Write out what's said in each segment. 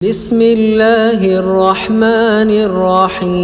بسم الله الرحمن الرحيم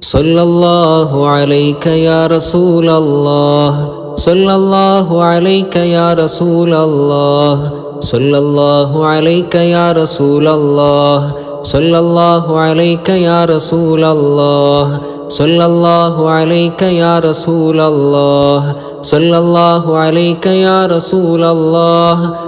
صلى الله عليك يا رسول الله صلى الله عليك يا رسول الله صلى الله عليك يا رسول الله صلى الله عليك يا رسول الله صلى الله عليك يا رسول الله صلى الله عليك يا رسول الله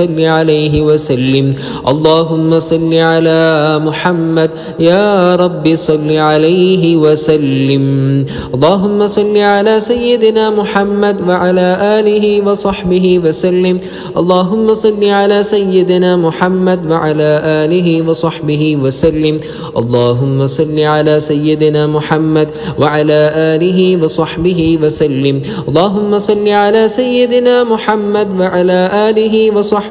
صل عليه وسلم. اللهم صل على محمد. يا رب صل عليه وسلم. اللهم صل على سيدنا محمد وعلى آله وصحبه وسلم. اللهم صل على سيدنا محمد وعلى آله وصحبه وسلم. اللهم صل على سيدنا محمد وعلى آله وصحبه وسلم. اللهم صل على سيدنا محمد وعلى آله وصحبه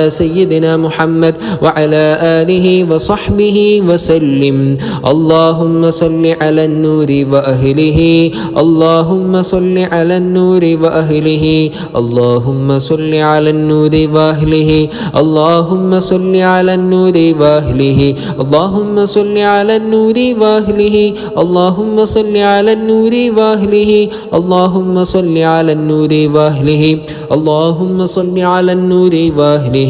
على سيدنا محمد وعلى آله وصحبه وسلم. اللهم صل على النور وأهله. اللهم صل على النور وأهله. اللهم صل على النور وأهله. اللهم صل على النور وأهله. اللهم صل على النور وأهله. اللهم صل على النور وأهله. اللهم صل على النور وأهله. اللهم صل على النور وأهله.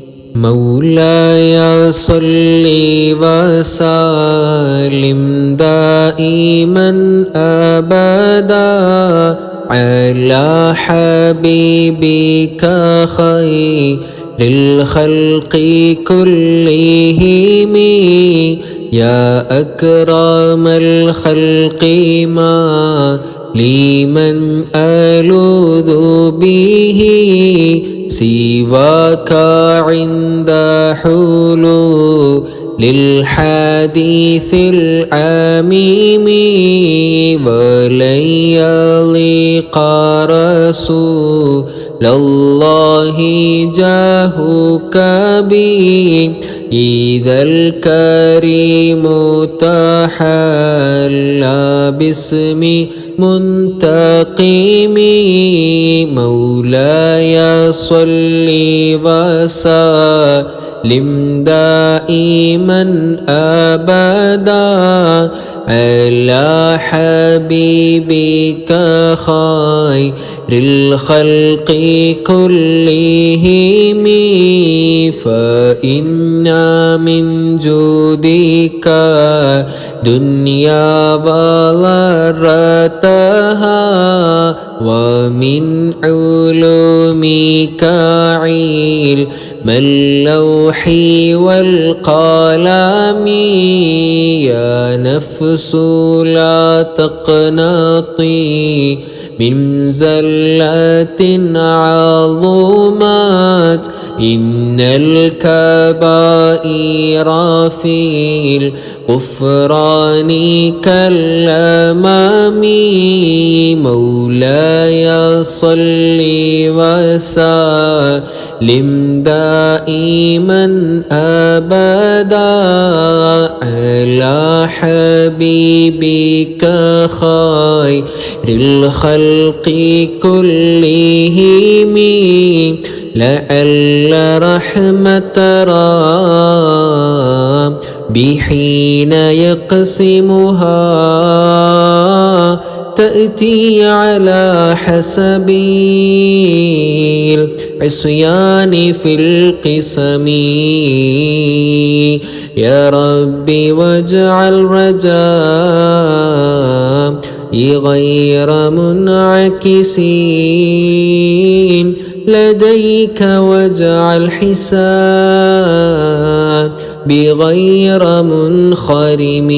مولاي صل وسلم دائما أبدا على حبيبك خير الخلق كلهم. يا أكرم الخلق ما لمن ألوذ به سواك عند حلول للحديث العميم ولن يليق رسول الله جاهك بي إذا الكريم تحلى باسم منتقم مولاي صل وسلم دائما أبدا على حبيبك خير الخلق كلهم. فإنا من جودك دنيا وضرتها ومن علومك علم اللوح والقلم يا نفس لا تقنطي من زلات عظمات إن الكبائر في الغفران كالأمام مولاي صل وسلم دائما أبدا على حبيبك خير الخلق كلهم لعل رحمة بحين يقسمها تأتي على حسب العصيان في القسم. يا ربي واجعل رجاء غير منعكسين. لديك واجعل حساب بغير منخرمين.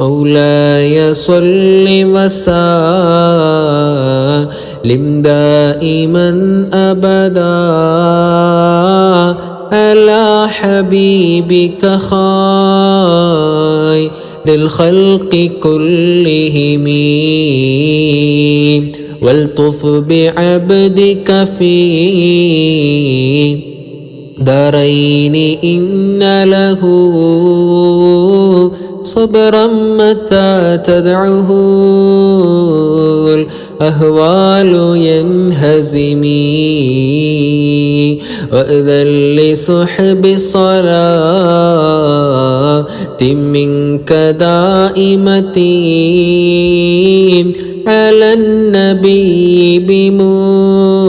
مولاي صل وسلم دائما أبدا على حبيبك خير للخلق كلهم. والطف بعبدك في دارين إن له صبرا متى تدعه الأهوال ينهزمي. وأذن لصحب الصلاة منك دائمة على النبي بمون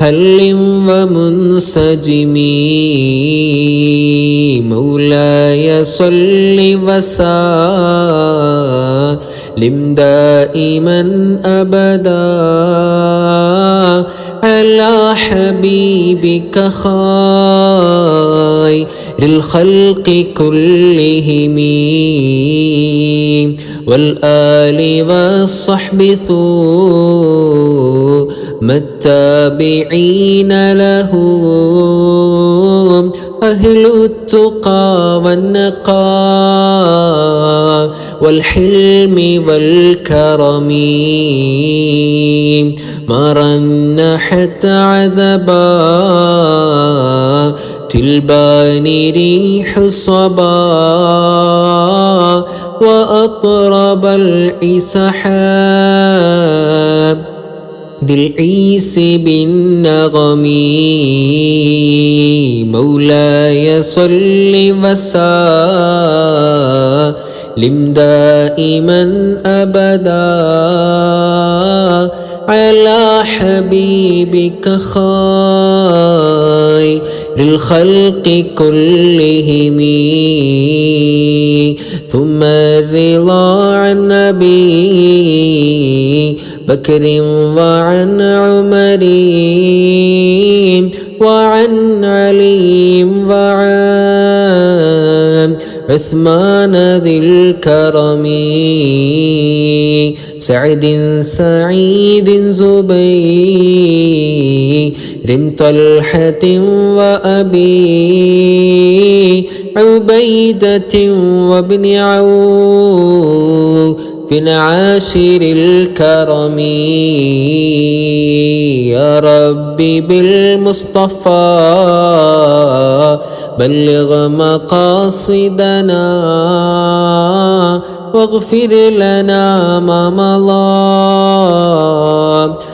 هل ومنسجم مولاي صل وسلم دائما أبدا. على حبيبك خير الخلق كلهم. والآل والصحب ثم التابعين لهم أهل التقى والنقاء والحلم والكرم. مرن حتى عذبا البان ريح الصبا وأطرب الإسحاب ذي العيس بالنغم. مولاي صل وسلم دائما أبدا على حبيبك خير الخلق كلهم. ثم الرضا عن نبي بكر وعن عمر وعن علي وعن عثمان ذي الكرم. سعد سعيد زبير طلحة وأبي عبيدة وابن عوف في عاشر الكرم يا ربي بالمصطفى بلغ مقاصدنا واغفر لنا ما مضى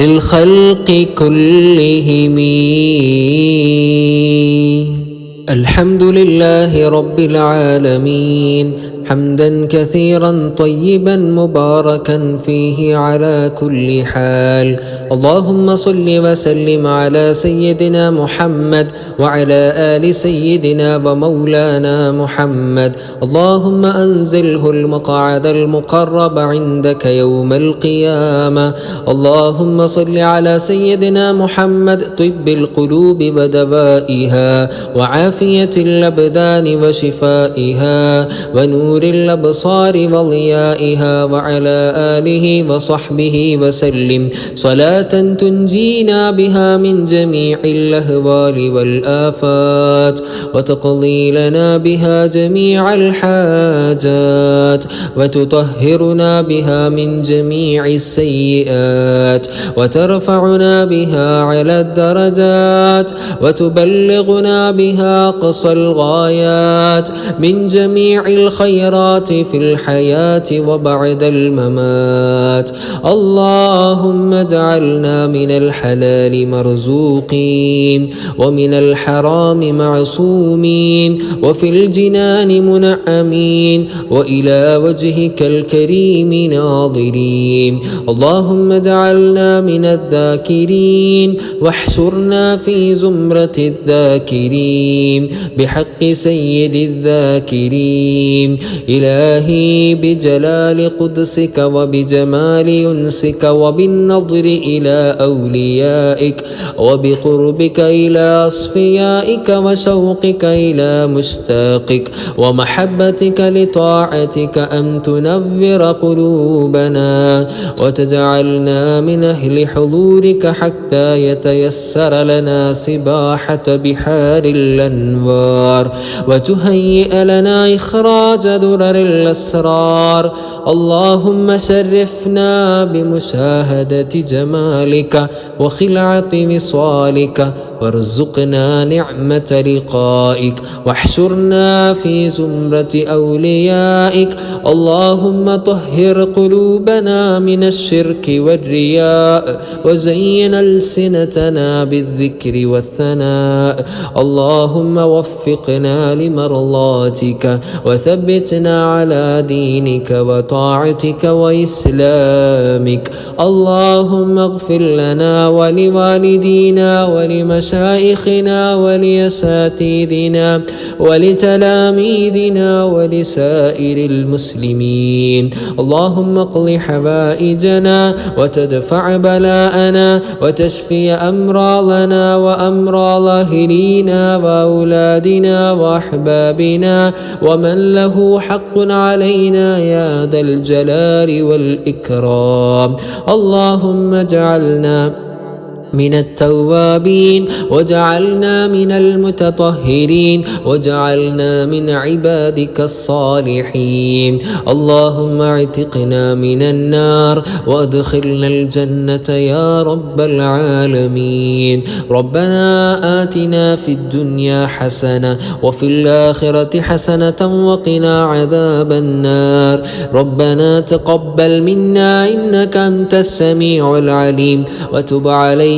للخلق كلهم. الحمد لله رب العالمين. حمدا كثيرا طيبا مباركا فيه على كل حال. اللهم صل وسلم على سيدنا محمد وعلى آل سيدنا ومولانا محمد. اللهم أنزله المقعد المقرب عندك يوم القيامة. اللهم صل على سيدنا محمد طب القلوب ودوائها وعافية الأبدان وشفائها ونور نور الأبصار وضيائها وعلى آله وصحبه وسلم. صلاة تنجينا بها من جميع الأهوال والآفات وتقضي لنا بها جميع الحاجات وتطهرنا بها من جميع السيئات وترفعنا بها على الدرجات وتبلغنا بها قصى الغايات من جميع الخيرات. الخيرات في الحياة وبعد الممات. اللهم اجعلنا من الحلال مرزوقين ومن الحرام معصومين وفي الجنان منعمين وإلى وجهك الكريم ناظرين. اللهم اجعلنا من الذاكرين واحشرنا في زمرة الذاكرين بحق سيد الذاكرين. إلهي بجلال قدسك وبجمال ينسك وبالنظر إلى أوليائك وبقربك إلى أصفيائك وشوقك إلى مشتاقك ومحبتك لطاعتك أن تنور قلوبنا وتجعلنا من أهل حضورك حتى يتيسر لنا سباحة بحار الأنوار وتهيئ لنا إخراج درر الأسرار. اللهم شرفنا بمشاهدة جمالك وخلعة وصالك وارزقنا نعمة لقائك واحشرنا في زمرة أوليائك. اللهم طهر قلوبنا من الشرك والرياء وزين ألسنتنا بالذكر والثناء. اللهم وفقنا لمرضاتك وثبتنا على دينك وطاعتك وإسلامك. اللهم اغفر لنا ولوالدينا ولمشايخنا ولأساتذنا ولتلاميذنا ولسائر المسلمين. اللهم أقل حوائجنا وتدفع بلاءنا وتشفي أمراضنا وأمراض أهلينا وأولادنا وأحبابنا. ومن له حق علينا يا ذا الجلال والإكرام. اللهم اجعلنا من التوابين وجعلنا من المتطهرين وجعلنا من عبادك الصالحين. اللهم اعتقنا من النار وادخلنا الجنة يا رب العالمين. ربنا آتنا في الدنيا حسنة وفي الآخرة حسنة وقنا عذاب النار. ربنا تقبل منا إنك أنت السميع العليم. وتب علينا